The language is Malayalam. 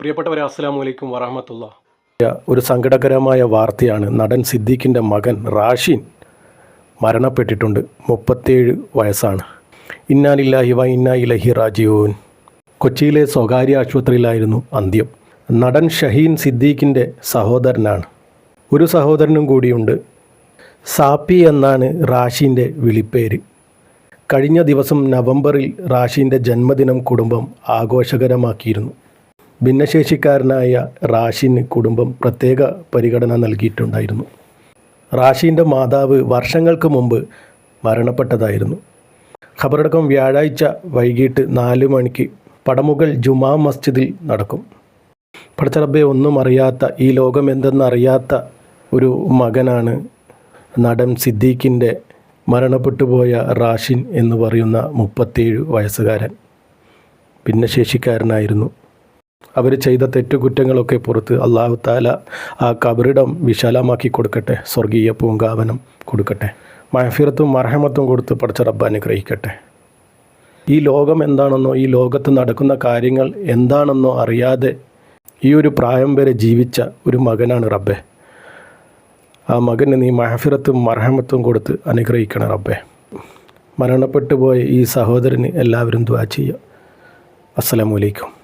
പ്രിയപ്പെട്ടവരെ അസ്സലാമു അലൈക്കും വറഹമത്തുള്ള. ഒരു സങ്കടകരമായ വാർത്തയാണ്. നടൻ സിദ്ദീഖിന്റെ മകൻ റാഷിൻ മരണപ്പെട്ടിട്ടുണ്ട്. മുപ്പത്തേഴ് വയസ്സാണ്. ഇന്നാലില്ലാഹി വ ഇന്നാ ഇലഹി കൊച്ചിയിലെ സ്വകാര്യ ആശുപത്രിയിലായിരുന്നു അന്ത്യം. നടൻ ഷഹീൻ സിദ്ദീഖിന്റെ സഹോദരനാണ്. ഒരു സഹോദരനും കൂടിയുണ്ട്. സാപ്പി എന്നാണ് റാഷീന്റെ വിളിപ്പേര്. കഴിഞ്ഞ ദിവസം നവംബറിൽ റാഷീന്റെ ജന്മദിനം കുടുംബം ആഘോഷകരമാക്കിയിരുന്നു. ഭിന്നശേഷിക്കാരനായ റാഷിന് കുടുംബം പ്രത്യേക പരിഗണന നൽകിയിട്ടുണ്ടായിരുന്നു. റാഷിന്റെ മാതാവ് വർഷങ്ങൾക്ക് മുമ്പ് മരണപ്പെട്ടതായിരുന്നു. ഖബറടക്കം വ്യാഴാഴ്ച വൈകിട്ട് നാല് മണിക്ക് പടമുകൾ ജുമാ മസ്ജിദിൽ നടക്കും. പടച്ചറബെ ഒന്നും അറിയാത്ത ഈ ലോകം എന്തെന്നറിയാത്ത ഒരു മകനാണ് നടൻ സിദ്ദീഖിന്റെ മരണപ്പെട്ടുപോയ റാഷിൻ എന്ന് പറയുന്ന മുപ്പത്തേഴ് വയസ്സുകാരൻ. ഭിന്നശേഷിക്കാരനായിരുന്നു. അവർ ചെയ്ത തെറ്റുകുറ്റങ്ങളൊക്കെ പുറത്ത് അള്ളാഹു താല ആ കബറിടം വിശാലമാക്കി കൊടുക്കട്ടെ. സ്വർഗീയ പൂങ്കാവനം കൊടുക്കട്ടെ. മഹഫിറത്തും മർഹമത്തും കൊടുത്ത് പഠിച്ച റബ്ബ് അനുഗ്രഹിക്കട്ടെ. ഈ ലോകം എന്താണെന്നോ ഈ ലോകത്ത് നടക്കുന്ന കാര്യങ്ങൾ എന്താണെന്നോ അറിയാതെ ഈ ഒരു പ്രായം വരെ ജീവിച്ച ഒരു മകനാണ് റബ്ബെ. ആ മകന് നീ മഹഫിറത്തും മർഹമത്തും കൊടുത്ത് അനുഗ്രഹിക്കണം റബ്ബെ. മരണപ്പെട്ടു പോയ ഈ സഹോദരന് എല്ലാവരും ദ്വാ ചെയ്യുക. അസ്സലാമലൈക്കും